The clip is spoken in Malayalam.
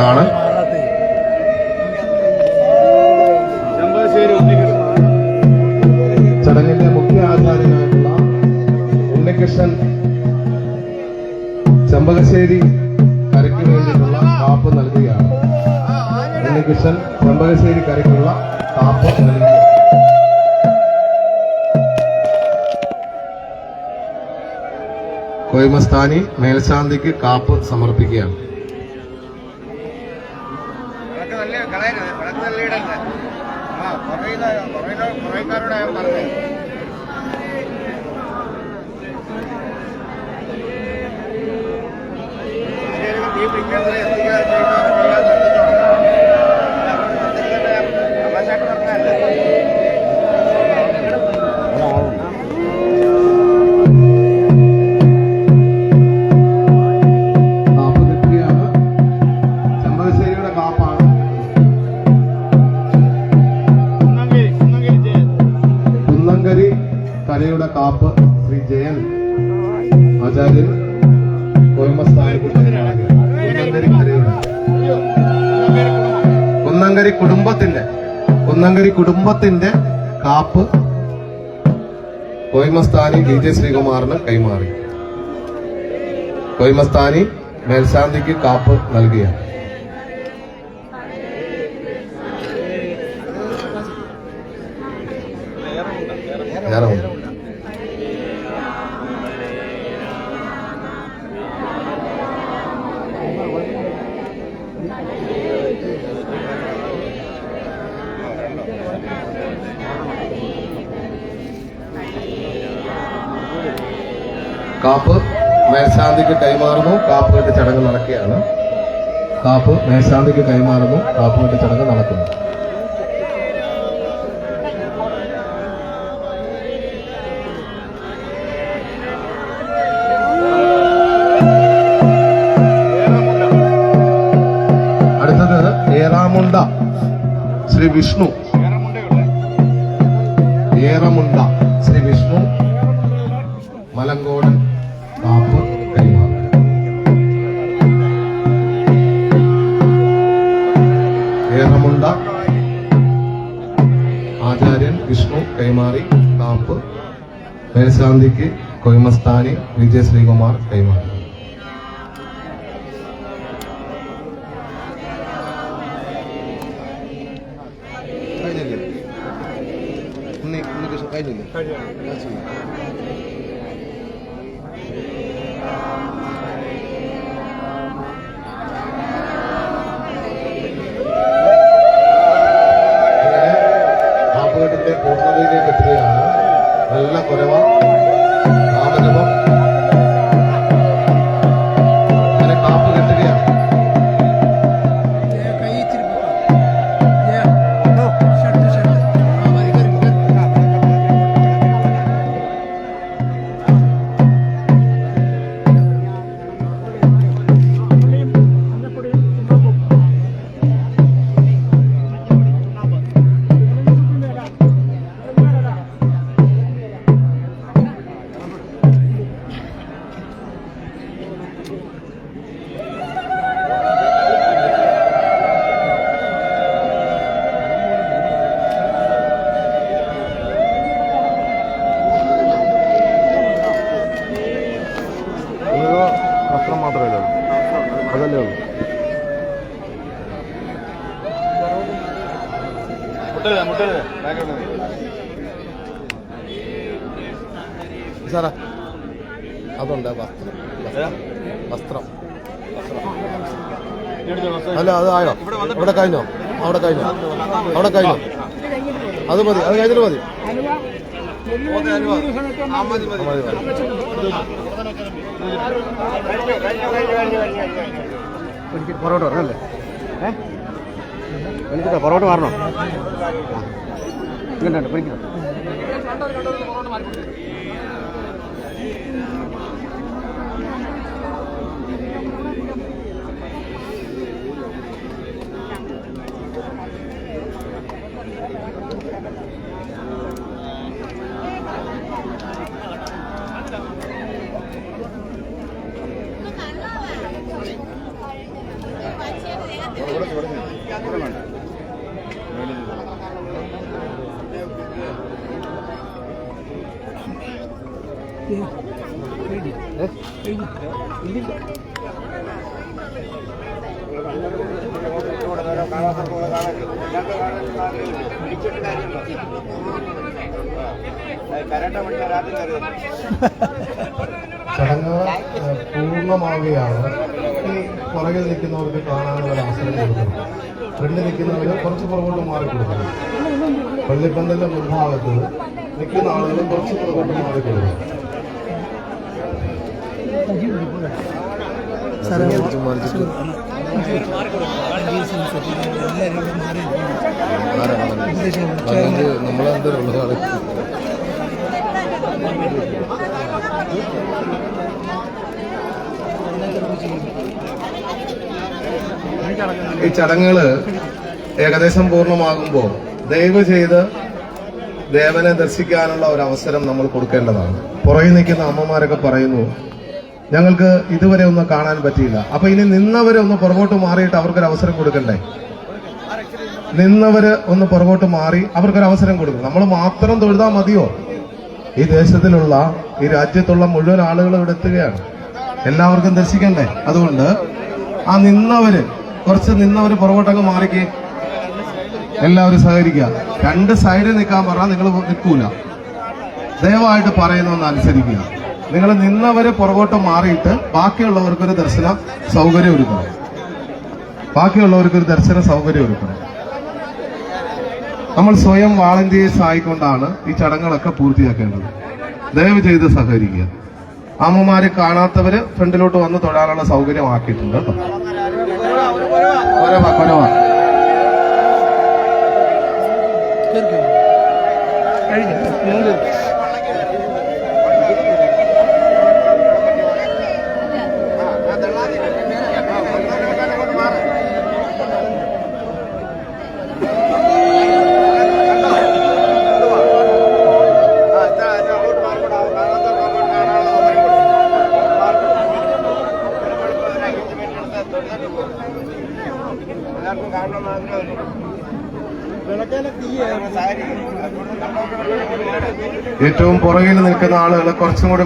ചടങ്ങാണ് ചടങ്ങിന്റെ മുഖ്യ ആചാര്യനായിട്ടുള്ള ഉണ്ണികൃഷ്ണൻ ചെമ്പകശ്ശേരി കരയ്ക്ക് വേണ്ടിയിട്ടുള്ള കാപ്പ് നൽകുകയാണ്. ഉണ്ണികൃഷ്ണൻ ചെമ്പകശ്ശേരി കരയ്ക്കുള്ള കാപ്പ് നൽകുക കോയ്മസ്ഥാനി മേൽശാന്തിക്ക് കാപ്പ് സമർപ്പിക്കുകയാണ്. കളയരുത് വിളക്ക് നല്ല ഇടരുത് ആ കുറയുന്ന കുറയുന്ന കുറേക്കാരോട് ഞാൻ പറഞ്ഞത് ആരെങ്കിലും തീ പിടിക്കാതെ എത്തിക്കാതെ കുന്നങ്കരി കുടുംബത്തിന്റെ കുന്നങ്കരി കുടുംബത്തിന്റെ കാപ്പ് കോയ്മസ്ഥാനി ഡി ജെ ശ്രീകുമാറിന് കൈമാറി. കോയ്മസ്ഥാനി മേൽശാന്തിക്ക് കാപ്പ് നൽകിയാണ്. കാപ്പ് മേൽശാന്തിക്ക് കൈമാറുന്നു. കാപ്പ് കെട്ട് ചടങ്ങ് നടക്കുകയാണ്. കാപ്പ് മേൽശാന്തിക്ക് കൈമാറുന്നു. കാപ്പ് കെട്ട് ചടങ്ങ് നടക്കുന്നു. അടുത്തത് ഏറാമുണ്ട ശ്രീ വിഷ്ണു. മേൽശാന്തിക്ക് കൊയ്മസ്ഥാനി വിജയ ശ്രീകുമാർ കൈമാറി കാപ്പുകെട്ടിന്റെ പൂർണതയിലേക്ക് എത്തുകയാണ്. আল্লাহ করে മുട്ടരുത് മുട്ടരുത് സാറാ അതുണ്ട് വസ്ത്രം. വസ്ത്രം. അല്ല അത് ആയോ? ഇവിടെ കഴിഞ്ഞോ? അവിടെ കഴിഞ്ഞോ? അവിടെ കഴിഞ്ഞോ? അത് മതി അത് കഴിഞ്ഞിട്ട് മതി. പൊറോട്ട പറഞ്ഞല്ലേ? ഏ? എനിക്ക് പൊറോട്ട മാറണോ? ഇങ്ങോട്ടുണ്ട് പിടിക്കണം? ചടങ്ങ് പൂർണമാവുകയാണ്. ഈ പുറകിൽ നിൽക്കുന്നവർക്ക് കാണാനുള്ള അവസരം കൊടുക്കണം ഫ്രണ്ടിൽ നിൽക്കുന്നവർ കുറച്ച് പുറകോട്ട് മാറി കൊടുക്കണം പള്ളിപ്പന്തലിന്റെ മുൻഭാഗത്ത് നിൽക്കുന്ന ആളുകൾ കുറച്ച് പുറകോട്ട് മാറി കൊടുക്കണം ഈ ചടങ്ങുകൾ ഏകദേശം പൂർണമാകുമ്പോൾ ദയവ് ചെയ്ത് ദേവനെ ദർശിക്കാനുള്ള ഒരു അവസരം നമ്മൾ കൊടുക്കേണ്ടതാണ്. പുറകിൽ നിൽക്കുന്ന അമ്മമാരൊക്കെ പറയുന്നു ഞങ്ങൾക്ക് ഇതുവരെ ഒന്നും കാണാൻ പറ്റിയില്ല. അപ്പൊ ഇനി നിന്നവരെ ഒന്ന് പുറകോട്ട് മാറിയിട്ട് അവർക്കൊരു അവസരം കൊടുക്കണ്ടേ? നിന്നവര് ഒന്ന് പുറകോട്ട് മാറി അവർക്കൊരു അവസരം കൊടുക്കും. നമ്മൾ മാത്രം തൊഴുതാ മതിയോ? ഈ ദേശത്തിലുള്ള ഈ രാജ്യത്തുള്ള മുഴുവൻ ആളുകൾ ഇവിടെ എത്തുകയാണ്. എല്ലാവർക്കും ദർശിക്കണ്ടേ? അതുകൊണ്ട് ആ നിന്നവര് കുറച്ച് നിന്നവര് പുറകോട്ടങ്ങ് മാറിക്കേ. എല്ലാവരും സഹകരിക്കുക. രണ്ട് സൈഡിൽ നിൽക്കാൻ പറഞ്ഞാൽ നിങ്ങൾ നിൽക്കൂല. ദയവായിട്ട് പറയുന്നൊന്ന് അനുസരിക്കുക. നിങ്ങൾ നിന്നവര് പുറകോട്ട് മാറിയിട്ട് ബാക്കിയുള്ളവർക്കൊരു ദർശന സൗകര്യം ഒരുക്കണം. ബാക്കിയുള്ളവർക്കൊരു ദർശന സൗകര്യം ഒരുക്കണം. നമ്മൾ സ്വയം വാളന്റിയേഴ്സ് ആയിക്കൊണ്ടാണ് ഈ ചടങ്ങുകളൊക്കെ പൂർത്തിയാക്കേണ്ടത്. ദയവ് ചെയ്ത് സഹകരിക്കുക. അമ്മമാരെ കാണാത്തവര് ഫ്രണ്ടിലോട്ട് വന്ന് തൊഴാനുള്ള സൗകര്യം ആക്കിയിട്ടുണ്ട് കേട്ടോ. കൊരവ ഏറ്റവും പുറകിൽ നിൽക്കുന്ന ആളുകൾ കുറച്ചും കൂടി